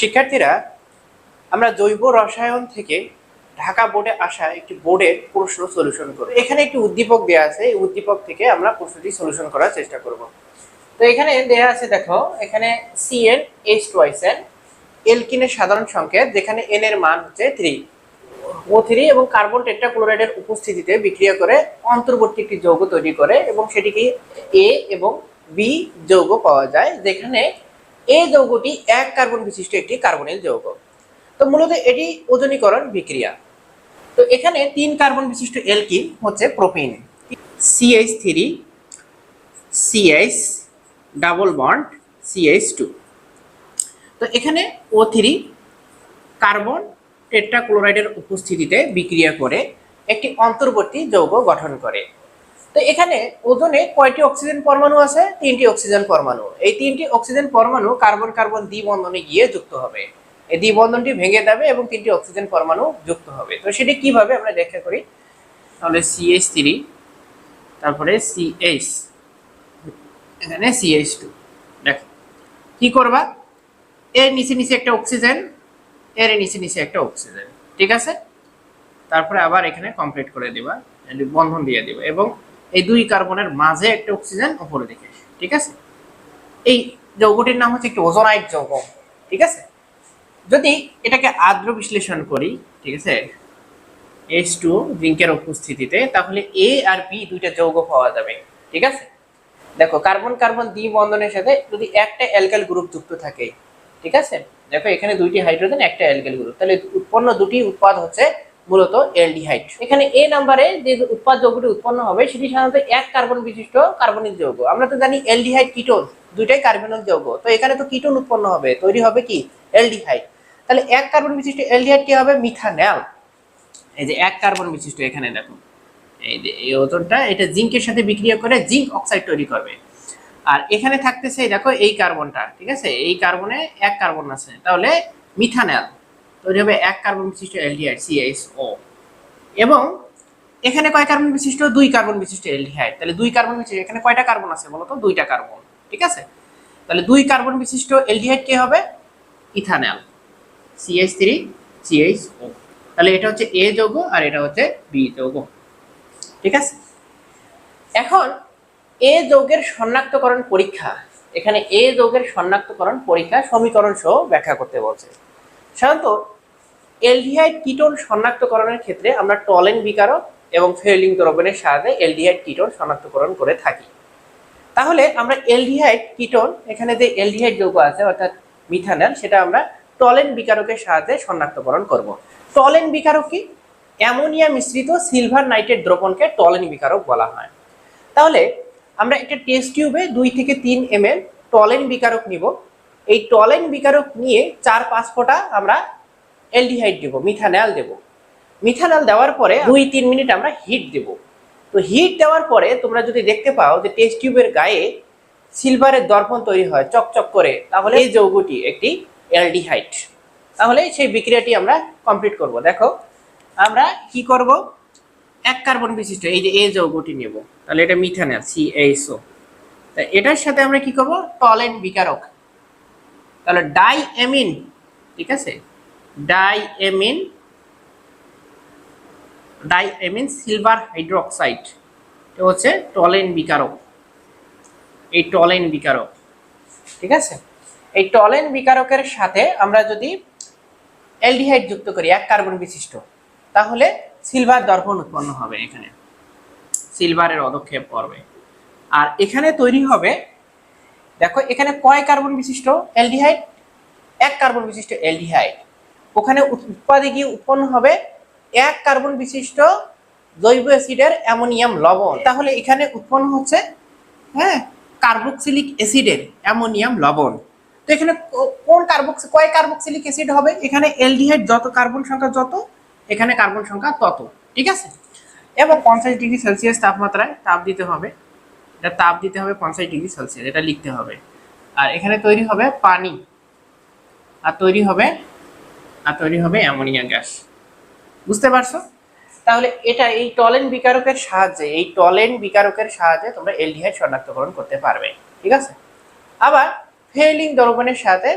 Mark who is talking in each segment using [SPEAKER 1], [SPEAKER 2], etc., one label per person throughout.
[SPEAKER 1] শিক্ষার্থীরা, আমরা জৈব রসায়ন থেকে ঢাকা বোর্ডে আসা একটি বোর্ডের প্রশ্ন সলিউশন করব। এখানে একটি উদ্দীপক দেওয়া আছে, এই উদ্দীপক থেকে আমরা প্রশ্নটি সলিউশন করার চেষ্টা করব। তো এখানে দেওয়া আছে, দেখো, এখানে C N H twice N এলকিনের সাধারণ সংকেত, যেখানে এন এর মান হচ্ছে থ্রি ও থ্রি এবং কার্বন টেট্রাক্লোরাইডের উপস্থিতিতে বিক্রিয়া করে অন্তর্বর্তী একটি যৌগ তৈরি করে এবং সেটিকে এ এবং বি যৌগ পাওয়া যায়, যেখানে এ যৌগটি এক কার্বন বিশিষ্ট একটি কার্বনিল যৌগ। তো মূলত এটি ওজনীকরণ বিক্রিয়া। তো এখানে তিন কার্বন বিশিষ্ট এলকিন হচ্ছে propene C H three C H double bond C H two তো এখানে ও থ্রি কার্বন টেট্রাক্লোরাইডের উপস্থিতিতে বিক্রিয়া করে একটি অন্তর্বর্তী যৌগ গঠন করে। তো এখানে ওজনে কয়টি অক্সিজেন পরমাণু আছে? তিনটি অক্সিজেন পরমাণু। এই তিনটি অক্সিজেন পরমাণু কার্বন কার্বন দ্বিবন্ধনে গিয়ে যুক্ত হবে। এই দ্বিবন্ধনটি ভেঙে যাবে এবং তিনটি অক্সিজেন পরমাণু যুক্ত হবে। তো সেটি কীভাবে আমরা ব্যাখ্যা করি? তাহলে সিএইচ থ্রি তারপরে সিএইচ এখানে সিএইচ টু দেখো, কি করবা? এর নিচে নিচে একটা অক্সিজেন, এর নিচে নিচে একটা অক্সিজেন। ঠিক আছে? তারপরে আবার এখানে কমপ্লিট করে দিবা, বন্ধন দিয়ে দিবা এবং এই দুই কার্বনের মাঝে একটা অক্সিজেন উপরে দিকে ঠিক আছে? এই যৌগটির নাম হচ্ছে একটি ওজোনাইট যৌগ, ঠিক আছে? যদি এটাকে আর্দ্র বিশ্লেষণ করি, ঠিক আছে এইচ টু জিঙ্কের উপস্থিতিতে, তাহলে এ আর বি দুইটা যৌগ পাওয়া যাবে, ঠিক আছে? দেখো, কার্বন কার্বন দ্বি বন্ধনের সাথে যদি একটা অ্যালকাইল গ্রুপ যুক্ত থাকে, ঠিক আছে? দেখো, এখানে দুইটি হাইড্রোজেন একটা অ্যালকাইল গ্রুপ তাহলে উৎপন্ন দুটি উৎপাদ হচ্ছে মূলত অ্যালডিহাইড এখানে এ নাম্বারে যে উৎপাদ যৌগটি উৎপন্ন হবে, সেটি সাধারণত এক কার্বন বিশিষ্ট কার্বনিক যৌগ আমরা তো জানি অ্যালডিহাইড কিটোন, দুইটাই কার্বনিক যৌগ তো এখানে তো কিটোন উৎপন্ন হবে, তৈরি হবে কি? অ্যালডিহাইড তাহলে এক কার্বন বিশিষ্ট অ্যালডিহাইড কি হবে? মিথানল। এই যে এক কার্বন বিশিষ্ট এখানে দেখো এই যে এই ওজনটা, এটা জিঙ্কের সাথে বিক্রিয়া করে জিঙ্ক অক্সাইড তৈরি করবে। আর এখানে থাকতেছে দেখো, এই কার্বনটা, ঠিক আছে? এই কার্বনে এক কার্বন আছে। তাহলে মিথানল। তৈরি হবে এক কার্বন বিশিষ্ট অ্যালডিহাইড সিএইচও এবং এখানে কয় কার্বন বিশিষ্ট? দুই কার্বন বিশিষ্ট অ্যালডিহাইড তাহলে দুই কার্বন বিশিষ্ট, এখানে কয়টা কার্বন আছে বলো তো দুইটা কার্বন, ঠিক আছে? তাহলে দুই কার্বন বিশিষ্ট অ্যালডিহাইড কে হবে? ইথানল সিএইচ থ্রি সিএইচও তাহলে এটা হচ্ছে এ যৌগ আর এটা হচ্ছে বি যৌগ, ঠিক আছে? এখন এ যৌগের শনাক্তকরণ পরীক্ষা, এখানে এ যৌগের শনাক্তকরণ পরীক্ষা সমীকরণ সহ ব্যাখ্যা করতে বলছে। সাধারণত এলডিহাইড কিটোন শনাক্তকরণের ক্ষেত্রে আমরা টলেন বিকারক এবং ফেলিং দ্রবণের সাহায্যে এলডিহাইড কিটোন শনাক্তকরণ করে থাকি। তাহলে আমরা এলডিহাইড কিটোন, এখানে যে এলডিহাইড যৌগ আছে, অর্থাৎ মিথানল, সেটা আমরা টলেন বিকারকের সাহায্যে শনাক্তকরণ করব। টলেন বিকারক কি? অ্যামোনিয়া মিশ্রিত সিলভার নাইট্রেট দ্রবণকে টলেন বিকারক বলা হয়। তাহলে আমরা একটা টেস্ট টিউবে দুই থেকে তিন এম টলেন বিকারক নিব। এই টলেন বিকারক নিয়ে চার পাঁচ ফোঁটা আমরা এলডিহাইড দেব মিথানল দেব। মিথানল দেওয়ার পরে দুই তিন মিনিট আমরা হিট দেব। তো হিট দেওয়ার পরে তোমরা যদি দেখতে পাও যে টেস্ট টিউবের গায়ে সিলভারের দর্পণ তৈরি হয় চকচক করে, তাহলে এই যৌগটি একটি অ্যালডিহাইড। তাহলে সেই বিক্রিয়াটি আমরা কমপ্লিট করব। দেখো, আমরা কি করব? এক কার্বন বিশিষ্ট, এই যে এ যৌগটি নেব। তাহলে এটা মিথানল সিএইচও তা এটার সাথে আমরা কি করব? টলেন বিকারক তাহলে ডাই এমিন ঠিক আছে? Diamine diamine silver hydroxide এটা হচ্ছে টলেন বিকারক। এই টলেন বিকারক, ঠিক আছে? এই টলেন বিকারকের সাথে আমরা যদি অ্যালডিহাইড যুক্ত করি, এক কার্বন বিশিষ্ট, তাহলে সিলভার দর্পণ উৎপন্ন হবে এখানে। সিলভারের অদক্ষেপ পড়বে আর এখানে তৈরি হবে দেখো, এখানে কয় কার্বন বিশিষ্ট? অ্যালডিহাইড। এক কার্বন বিশিষ্ট অ্যালডিহাইড। ওখানে উৎপাদে গিয়ে উৎপন্ন হবে এক কার্বন বিশিষ্ট জৈব অ্যাসিডের অ্যামোনিয়াম লবণ। তাহলে এখানে উৎপন্ন হচ্ছে হ্যাঁ কার্বক্সিলিক অ্যাসিডের অ্যামোনিয়াম লবণ। তো এখানে কোন কার্বক্সি কয় কার্বক্সিলিক অ্যাসিড হবে? এখানে অ্যালডিহাইড যত কার্বন সংখ্যা যত, এখানে কার্বন সংখ্যা তত। ঠিক আছে? এবং পঞ্চাশ ডিগ্রি সেলসিয়াস তাপমাত্রায় তাপ দিতে হবে। এটা তাপ দিতে হবে পঞ্চাশ ডিগ্রি সেলসিয়াস, এটা লিখতে হবে। আর এখানে তৈরি হবে পানি। আর তৈরি হবে, আর তৈরি হবে অ্যামোনিয়া গ্যাস। বুঝতে পারছ? তাহলে এটা এই টলেন বিকারকের সাহায্যে, এই টলেন বিকারকের সাহায্যে তোমরা এলডিহাইড শনাক্তকরণ করতে পারবে। ঠিক আছে? আবার ফেলিং দ্রবণের সাথে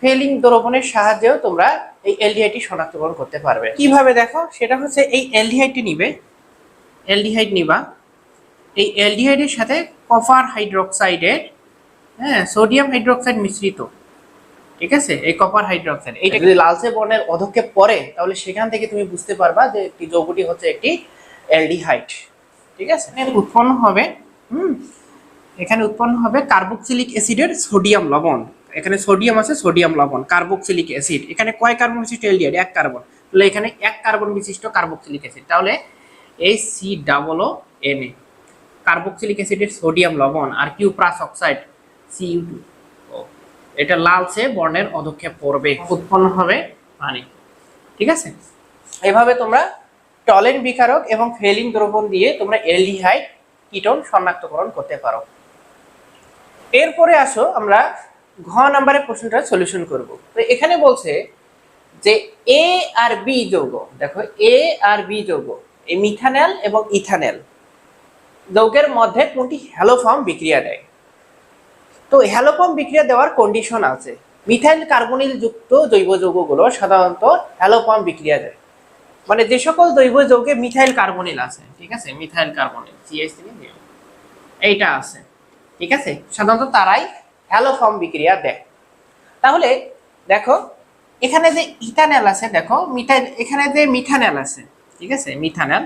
[SPEAKER 1] ফেলিং দ্রবণের সাহায্যেও তোমরা এই এলডিহাইডটি শনাক্তকরণ করতে পারবে। কীভাবে দেখো? সেটা হচ্ছে এই এলডিহাইডটি নিবে এলডিহাইড নিবা। এই এলডিহাইডের সাথে কপার হাইড্রোক্সাইডের হ্যাঁ সোডিয়াম হাইড্রোক্সাইড মিশ্রিত। ঠিক আছে? এই কপার হাইড্রোক্সাইড এইটা যদি লালচে বর্ণের অধক্ষেপ পড়ে তাহলে সেখান থেকে তুমি বুঝতে পারবা যে একটি যৌগটি হচ্ছে একটি অ্যালডিহাইড ঠিক আছে? উৎপন্ন হবে হুম এখানে উৎপন্ন হবে কার্বক্সিলিক অ্যাসিডের সোডিয়াম লবণ। এখানে সোডিয়াম আছে সোডিয়াম লবণ কার্বক্সিলিক অ্যাসিড। এখানে কয় কার্বন বিশিষ্ট অ্যালডিহাইড এক কার্বন। তাহলে এখানে এক কার্বন বিশিষ্ট কার্বক্সিলিক অ্যাসিড। তাহলে এই C double O N A carboxylic অ্যাসিডের সোডিয়াম লবণ আর cuprous oxide C U two এটা লালচে বর্ণের অধক্ষেপ পড়বে উৎপন্ন হবে পানি। ঠিক আছে? এভাবে তোমরা টলেন বিকারক এবং ফেলিং দ্রবণ দিয়ে তোমরা এলডিহাইড কিটোন শনাক্তকরণ করতে পারো। এরপরে আসো আমরা ঘ নাম্বারের প্রশ্নটা সলিউশন করব। তো এখানে বলছে যে এ আর বি যৌগ, দেখো এ আর বি যৌগ, এই মিথানেল এবং ইথানেল যৌগের মধ্যে কোনটি হ্যালোফর্ম বিক্রিয়া দেয়? তো হ্যালোফর্ম বিক্রিয়া দেওয়ার কন্ডিশন আছে। মিথাইল কার্বনিল যুক্ত জৈব যৌগগুলো সাধারণত হ্যালোফর্ম বিক্রিয়া দেয়। মানে যে সকল জৈব যৌগে মিথাইল কার্বনিল আছে, ঠিক আছে? মিথাইল কার্বনিল সিএস এইটা আছে, ঠিক আছে? সাধারণত তারাই হ্যালোফর্ম বিক্রিয়া দেয়। তাহলে দেখো, এখানে যে ইথানেল আছে, দেখো মিথাইল এখানে যে মিথানেল আছে, ঠিক আছে? মিথানেল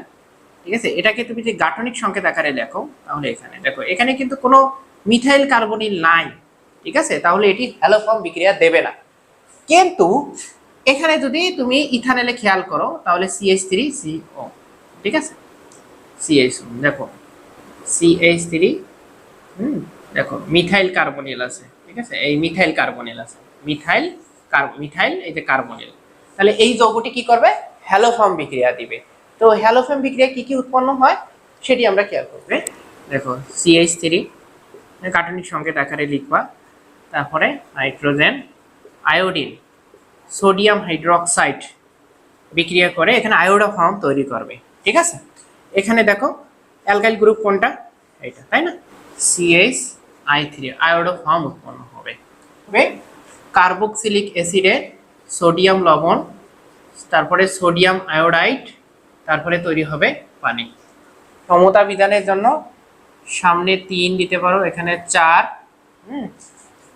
[SPEAKER 1] ঠিক আছে? এটাকে তুমি যে গাঠনিক সংকেত আকারে লেখো, তাহলে এখানে। দেখো, এখানে কিন্তু কোনো মিথাইল কার্বনিল নাই, ঠিক আছে? তাহলে এটি হ্যালোফর্ম বিক্রিয়া দেবে না। কিন্তু এখানে যদি তুমি ইথানেলে খেয়াল করো, তাহলে সিএইচ থ্রি সিও ঠিক আছে? সিএইচ দেখো। সিএইচ থ্রি, হুম, দেখো, মিথাইল কার্বনিল আছে, ঠিক আছে? এই মিথাইল কার্বনিল আছে, মিথাইল কার, মিথাইল, এই যে কার্বনিল। তাহলে এই যৌগটি কি করবে? হ্যালোফর্ম বিক্রিয়া দিবে। তো হ্যালোফেম বিক্রিয়া কি কি উৎপন্ন হয় সেটি আমরা খেয়াল করবে। দেখো সিএইচ থ্রি কার্টনিক সংকেত আকারে লিখবা। তারপরে নাইট্রোজেন আয়োডিন সোডিয়াম হাইড্রোক্সাইড বিক্রিয়া করে এখানে আয়োডা ফর্ম তৈরি করবে। ঠিক আছে? এখানে দেখো অ্যালকাইল গ্রুপ কোনটা? এটা তাই না? C S I three iodoform উৎপন্ন হবে। কার্বক্সিলিক অ্যাসিডের সোডিয়াম লবণ, তারপরে সোডিয়াম আয়োডাইড তারপরে তৈরি হবে পানি। সমতা বিধানের জন্য সামনে তিন দিতে পারো, এখানে চার, হুম,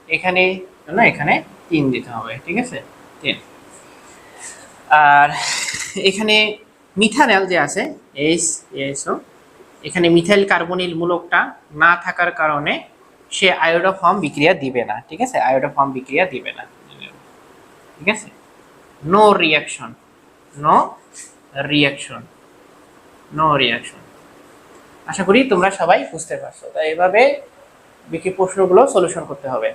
[SPEAKER 1] এখানে, না, এখানে তিন দিতে হবে, ঠিক আছে? তিন। আর এখানে মিথানেল যে আছে এইচ এসও এখানে মিথাইল কার্বনিল মূলকটা না থাকার কারণে সে আয়োডোফর্ম বিক্রিয়া দিবে না, ঠিক আছে? আয়োডোফর্ম বিক্রিয়া দিবে না। ঠিক আছে? No reaction no reaction no reaction আশা করি তোমরা সবাই বুঝতে পারছ। তাই এভাবে বিক্রি প্রশ্নগুলো সলিউশন করতে হবে।